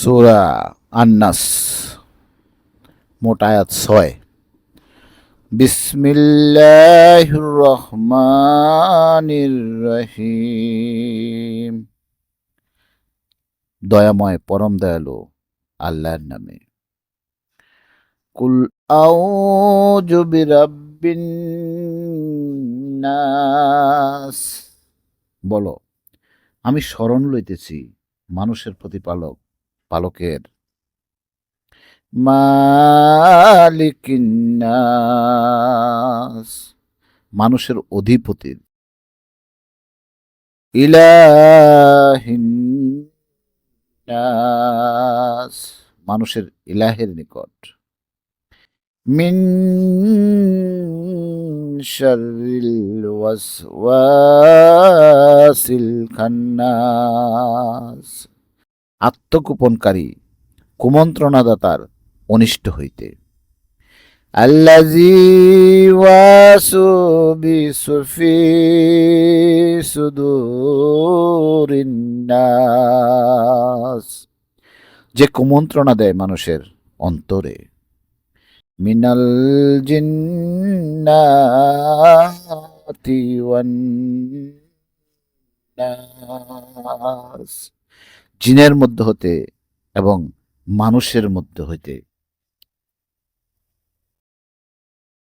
সুরা আন্নাস, মোট আয়াত ছয়। বিসমিল্লাহ রহমানির রহিম দয়াময়, পরম দয়ালু আল্লাহর নামে। কুল আউযু বিরাব্বিন নাস। বলো, আমি শরণ লইতেছি মানুষের প্রতিপালক পালকের। মালিকিন্নাস মানুষের অধিপতির ইলাহিন্নাস মানুষের ইলাহের নিকট। মিন শাররিল ওয়াসওয়াসিল খান্নাস। আত্মগোপনকারী কুমন্ত্রণাদাতার অনিষ্ট হইতে। যে কুমন্ত্রণা দেয় মানুষের অন্তরে। মিনাল জিন্নাতি জিনের মধ্যে হতে এবং মানুষের মধ্যে হইতে